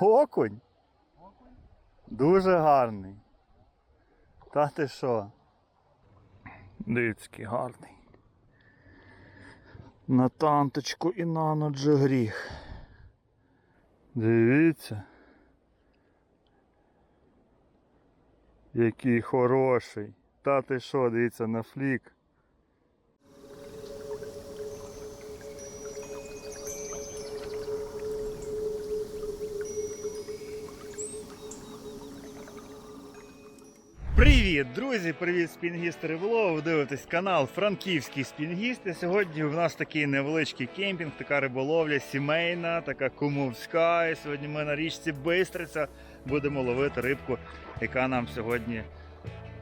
Окунь? Дуже гарний. Та ти що? Дивіться, гарний. На танточку і на ноджі гріх. Дивіться. Який хороший. Та ти що, дивіться, на флік. Друзі! Привіт, спінгісти риболов. Ви дивитесь канал Франківський спінгіст. Сьогодні в нас такий невеличкий кемпінг, така риболовля сімейна, така кумовська. І сьогодні ми на річці Бистриця будемо ловити рибку, яка нам сьогодні,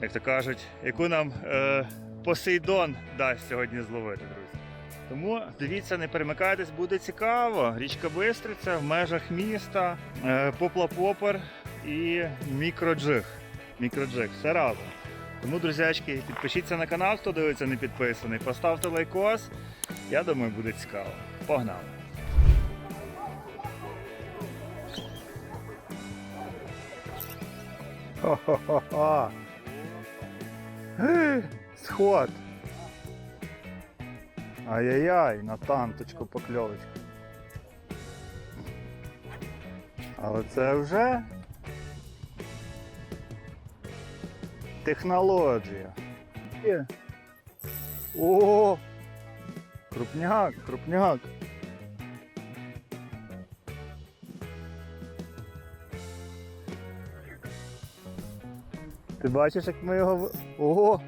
як то кажуть, яку нам е, Посейдон дасть сьогодні зловити, друзі. Тому дивіться, не перемикайтесь, буде цікаво. Річка Бистриця в межах міста, е, попла-попер і мікроджиг. Мікроджек, все разом. Тому, друзячки, підпишіться на канал, хто дивиться не підписаний. Поставте лайкос. Я думаю, буде цікаво. Погнали! Хо-хо-хо-хо. Сход. Ай-яй-яй, на танточку покльовочку. Але це вже технологія. О! Крупняк, крупняк. Ти бачиш, як ми його. Ого!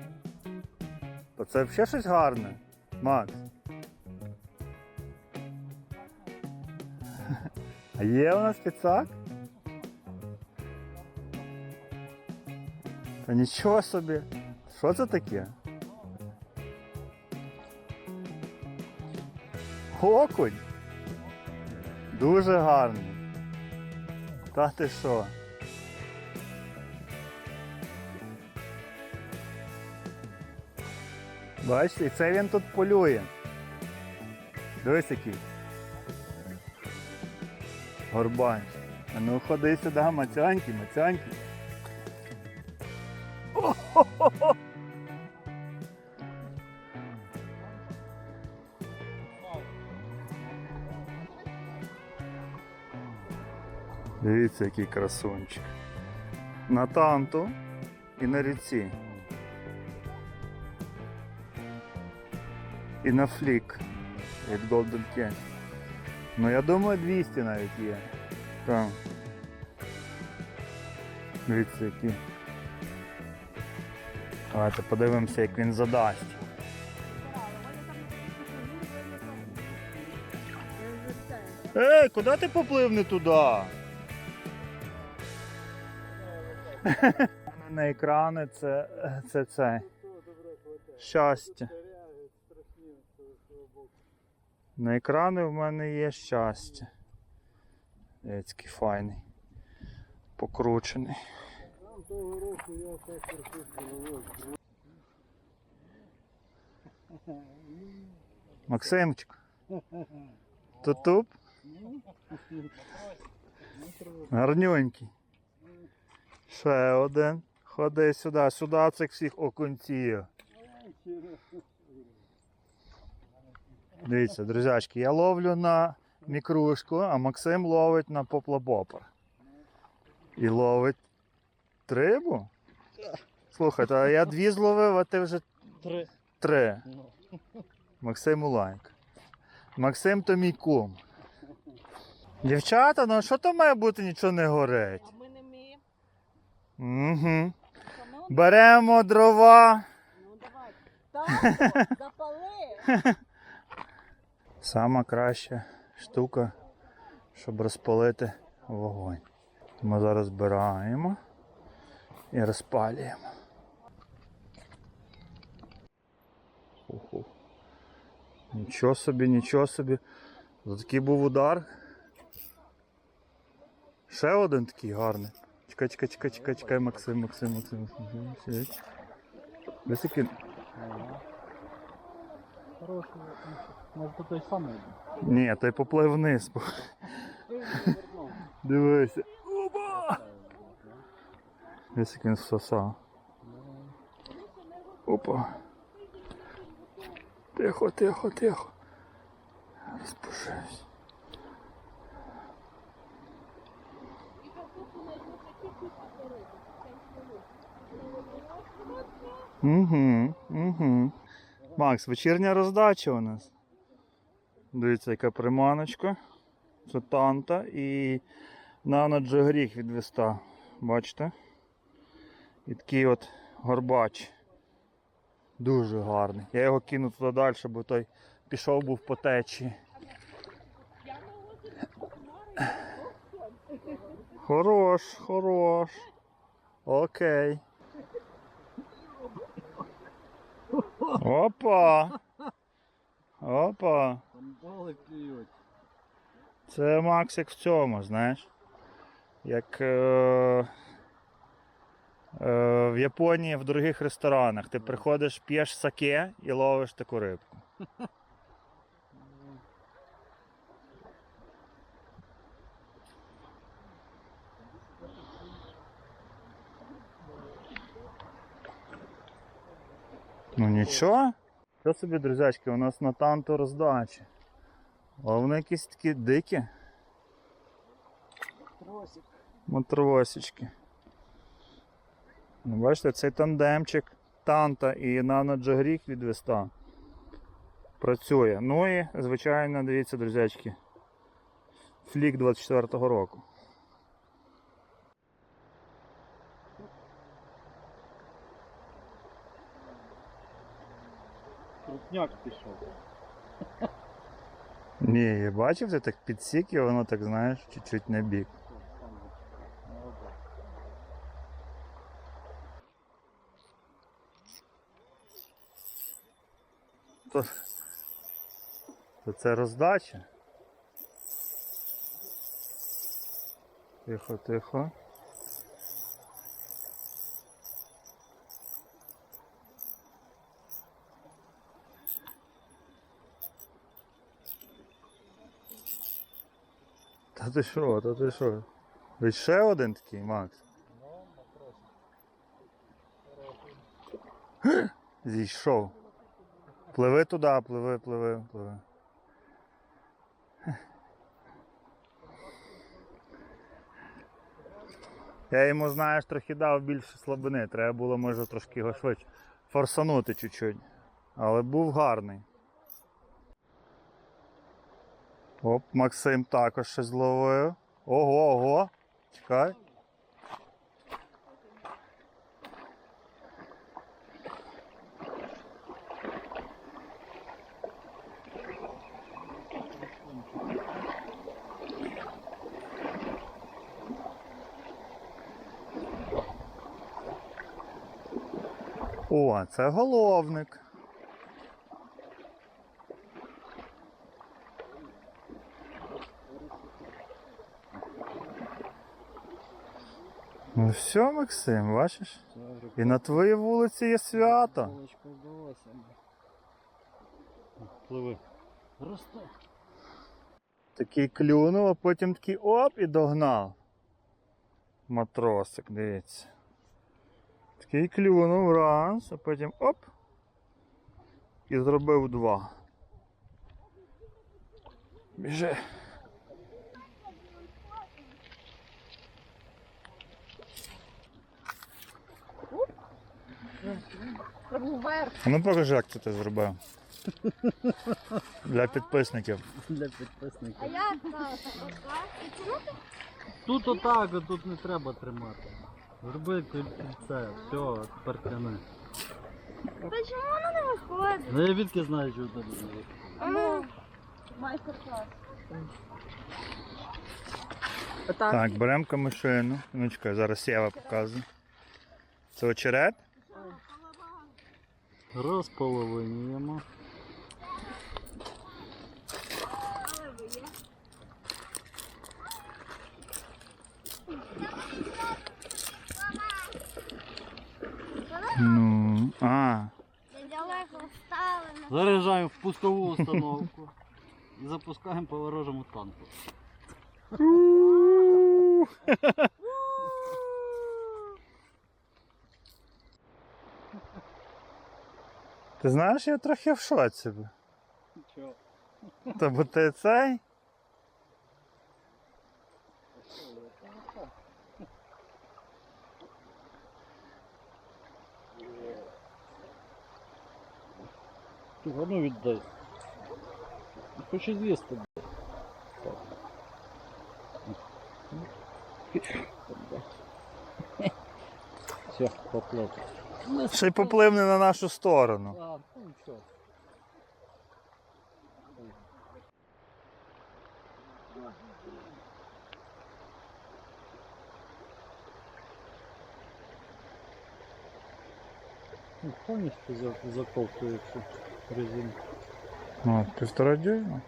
То це взагалі щось гарне, Макс. А є у нас підсак? Та нічого собі. Що це таке? Окунь. Дуже гарний. Та ти що? Бачите, і це він тут полює. Дивись який. Горбань. А ну ходи сюди, мацянький, Дивіться, який красунчик. На танту і на ріці. І на флік від Golden King. Ну я думаю 200 навіть є. Там. Дивіться які. Давайте подивимося, як він задасть. Ей, куди ти поплив не туди? На екрани це, це це. Щастя. На екрани в мене є щастя. Дивіться, файний. Покручений. Максимчик. Тутуп. Гарнюнький. Ще один. Ходи сюди, сюди цих всіх окунців. Дивіться, друзячки, я ловлю на мікрушку, а Максим ловить на поплабопер. І ловить рибу? Слухайте, а я дві зловив, а ти вже Три. три. Ну. Максим Уланьк. Максим то мій кум. Дівчата, ну що то має бути, нічого не горить. А ми не вміємо. Угу. Беремо дрова. ну давай. Татко, запали. Сама краща штука, щоб розпалити вогонь. Ми зараз збираємо і розпалюємо. Ху-ху. Нічого собі, нічого собі. За такий був удар. Ще один такий гарний. Чекай, чекай, чекай, чекай, чекай, Максим, Максим, Максим, Максим. Десь який. Хороший. Може то той самий. Ні, той поплив вниз. Дивися. Дивись, як він всосав. Опа. Тихо, тихо, тихо. Розпушусь. Угу, угу. Макс, вечірня роздача у нас. Дивіться, яка приманочка. Це танта і нано джигріх від віста. Бачите? І такий от горбач. Дуже гарний. Я його кину туди далі, бо той пішов був по течії. Хорош, хорош. Окей. Опа. Опа. Це Макс як в цьому, знаєш. Як е, в Японії в дорогих ресторанах. Ти приходиш, п'єш саке і ловиш таку рибку. Ну нічого. Що собі, друзячки, у нас на танту роздачі. А вони якісь такі дикі. Тросик. Матросички. Ну, бачите, цей тандемчик Танта і Nano Джагрік від Веста працює. Ну і, звичайно, дивіться, друзячки, флік 24-го року. Крупняк пішов. Ні, бачив, ти так підсік і воно так, знаєш, чуть-чуть на бік. То, то це роздача. Тихо, тихо. Та ти що, та ти що? Ви ще один такий, Макс? Зійшов. Пливи туди, пливи, пливи, пливи. Я йому, знаєш, трохи дав більше слабини. Треба було, може, трошки його швидше форсанути чуть-чуть. Але був гарний. Оп, Максим також щось зловив. Ого, ого. Чекай. О, це головник. Ну все, Максим, бачиш? І на твоїй вулиці є свято. Пливи. Росте. Такий клюнув, а потім такий оп і догнав. Матросик, дивіться. Такий клюнув раз, а потім оп. І зробив два. Біжи. Ну покажи, як це ти зробив. Для підписників. Для підписників. А як так? Чому Тут отак, а тут не треба тримати. Зроби кільце, все, тепер тяни. Та чому воно не виходить? Ну я відки знаю, що тебе буде. Ну, майстер-клас. Так, беремо камишину. Ну чекай, зараз Єва показує. Це очерет. Розполовинюємо. Ну, а. Заряджаємо в пускову установку. І запускаємо по ворожому танку. Ти знаєш, я трохи в шоці. Чого? Та бо ти цей? Ти ну віддай. Хочу з'їсти. Все, поплив. Ще й попливне на нашу сторону. А, ну нічого. Ну, повністю за- резинка. Ну, півтора дюйма.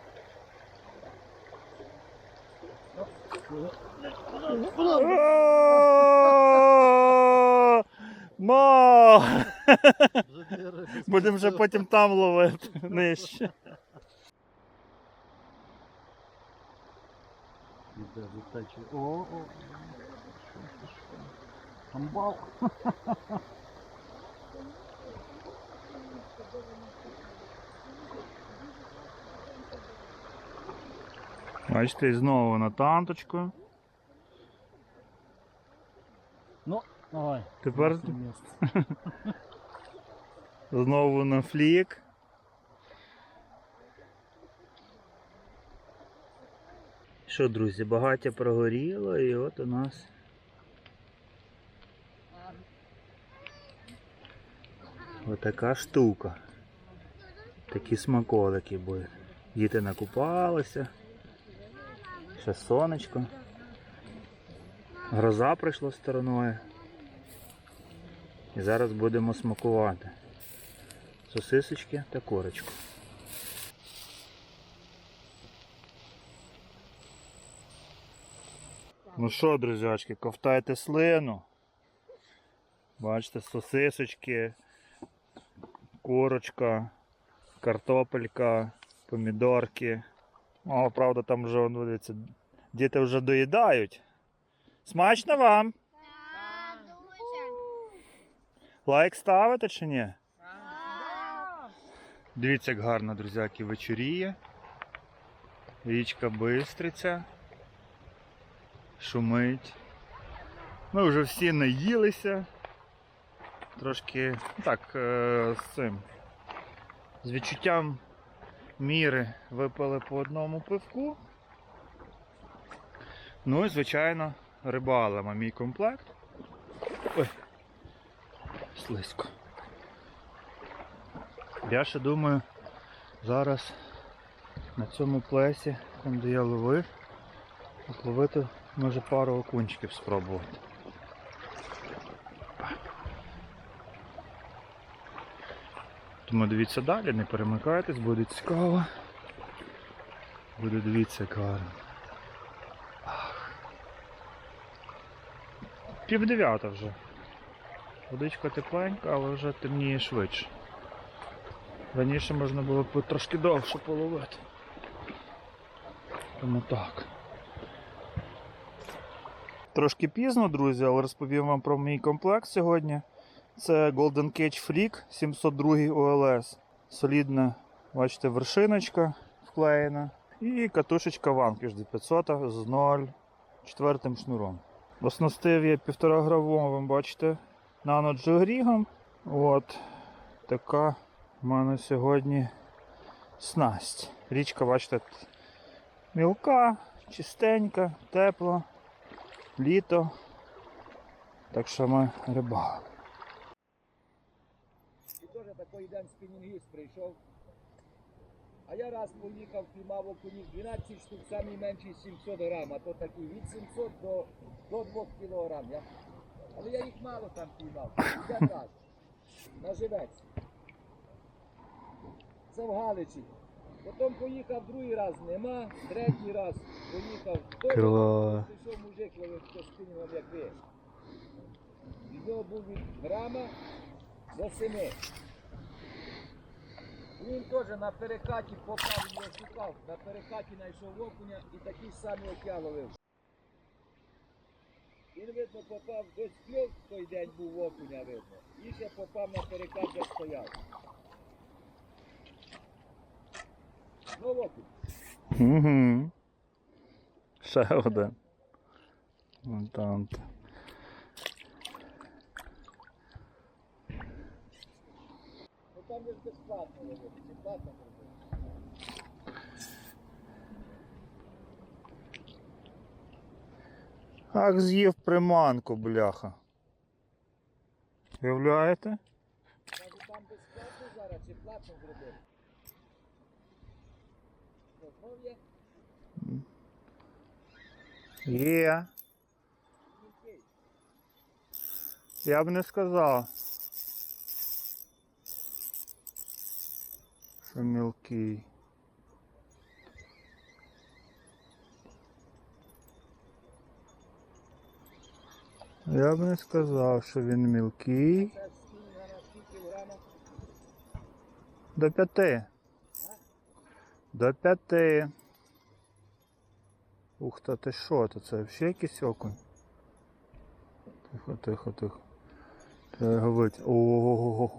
Ма! Будемо вже потім там ловити нижче. О, о. Амбал. Бачите, знову на танточку. Ну, давай. Тепер знову на флік. Що, друзі, багаття прогоріло і от у нас. Отака штука. Такі смаколики будуть. Діти накупалися. Ще сонечко. Гроза прийшла стороною. І зараз будемо смакувати. Сосисочки та корочку. Ну що, друзячки, ковтайте слину. Бачите, сосисочки, корочка, картопелька, помідорки. О, правда, там вже он, дивіться, діти вже доїдають. Смачно вам? Лайк ставите чи ні? Дивіться, як гарно, друзяки, вечоріє. Річка Бистриця. Шумить. Ми вже всі наїлися. Трошки ну так, е, з цим. З відчуттям міри випили по одному пивку. Ну і, звичайно, рибалимо мій комплект. Ой, слизько. Я ще думаю, зараз на цьому плесі, там де я ловив, ловити може пару окунчиків спробувати. Тому дивіться далі, не перемикайтесь, буде цікаво. Буде дивіться гарно. Пів дев'ята вже. Водичка тепленька, але вже темніє швидше. Раніше можна було б трошки довше половити. Тому так. Трошки пізно, друзі, але розповім вам про мій комплект сьогодні. Це Golden Cage Freak 702 OLS. Солідна, бачите, вершиночка вклеєна. І катушечка Vanquish 500 з 0,4 шнуром. Оснастив я 1,5 грамовим, бачите, наноджогрігом. От така у мене сьогодні снасть. Річка, бачите, мілка, чистенька, тепла, літо. Так що ми рибали. І теж такий день спінінгіст прийшов. А я раз поїхав, піймав окунів 12 штук, самий менший 700 грам, а то такий від 700 до, до 2 кілограм. Я, але я їх мало там піймав. Йдемо раз. На живець. Це в Галичі. Потім поїхав другий раз, нема, третій раз поїхав. Клас. Прийшов мужик ловив хто спінінгом, як ви. Від нього був від грама до семи. Він теж на перекаті попав, він його шукав, на перекаті знайшов окуня і такі самі як ловив. Він, видно, попав скльов в той день був окуня, видно. І ще попав на перекат, де стояв. Знов окунь. Угу. Ще один. Там. Там ж безплатно ловити, безплатно робити. Ах, з'їв приманку, бляха. Уявляєте? Кажу, там безплатно зараз чи платно зробити? Знов є? Є. Я б не сказав. Що мілкий. Я б не сказав, що він мілкий. Це? До п'яти. До п'яти. Ух та ти що, то це ще якийсь окунь? Тихо, тихо, тихо. Треба його вить. Ого.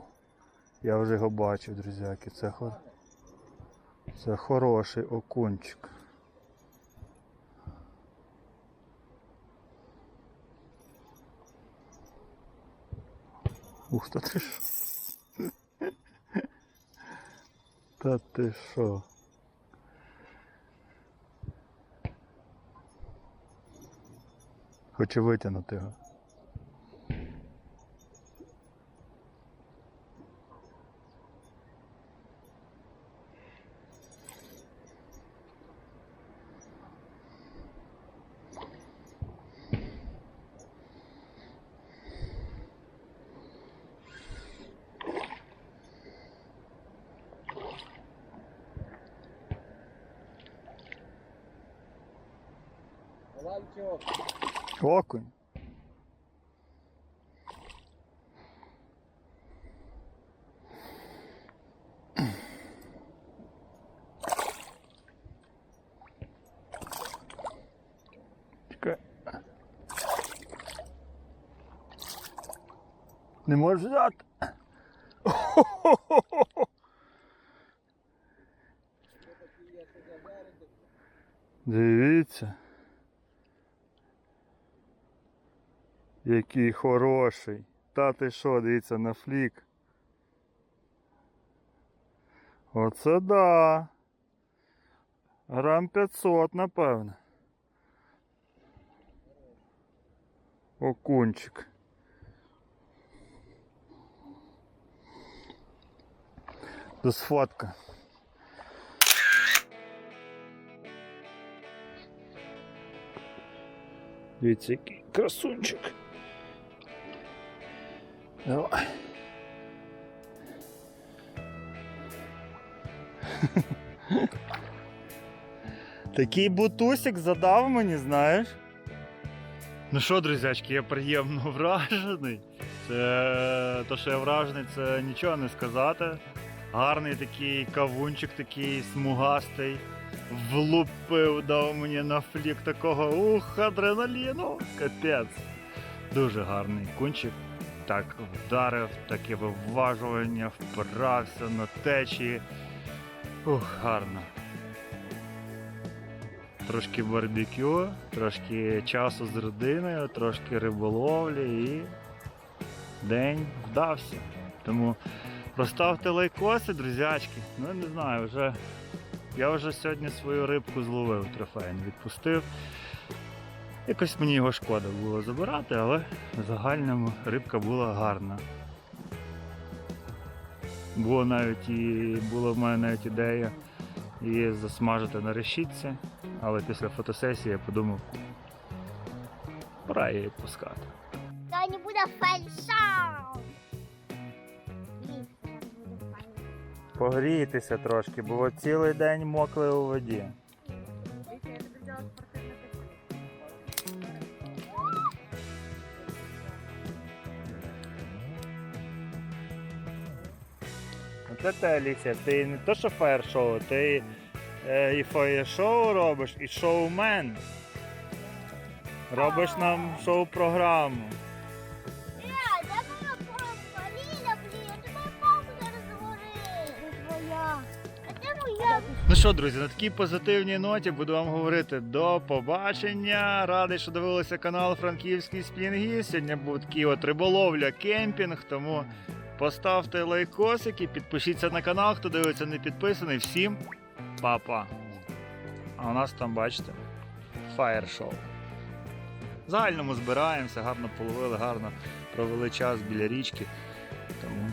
Я вже його бачив, друзяки. Це, хор... це хороший окунчик. Ух та ти що. Та ти що? Хочу витягнути його. Окунь. Не можеш взяти. Дивіться. Який хороший. Та ти що, дивіться на флік. Оце да. Грам 500, напевно. Окунчик. До сфотка. Дивіться, який красунчик. Давай. Такий бутусик задав мені, знаєш. Ну що, друзячки, я приємно вражений. Це то, що я вражений, це нічого не сказати. Гарний такий кавунчик, такий смугастий. Влупив, дав мені на флік такого ух, адреналіну. Капець. Дуже гарний кунчик. Так вдарив, таке виважування, впирався на течії. Ух, гарно. Трошки барбекю, трошки часу з родиною, трошки риболовлі і день вдався. Тому проставте лайкоси, друзячки. Ну не знаю, вже я вже сьогодні свою рибку зловив трофейну, відпустив. Якось мені його шкода було забирати, але в загальному рибка була гарна. Було навіть і була в мене навіть ідея її засмажити на решітці, але після фотосесії я подумав, пора її пускати. Та не буде фальшау. Погрійтеся трошки, бо цілий день мокли у воді. Оце те, Алісія, ти не то, що фаєр-шоу, ти е, і фаєр-шоу робиш, і шоумен. Робиш нам шоу-програму. Е, де моя палка? Ліля, блін, ти мою палку зараз говори. Твоя. А де моя? Ну що, друзі, на такій позитивній ноті буду вам говорити до побачення. Радий, що дивилися канал Франківський Спінгі. Сьогодні був такий от риболовля кемпінг, тому поставте лайкосики, підпишіться на канал, хто дивиться не підписаний. Всім па-па. А у нас там, бачите, фаєр-шоу. Загальному збираємося, гарно половили, гарно провели час біля річки. Тому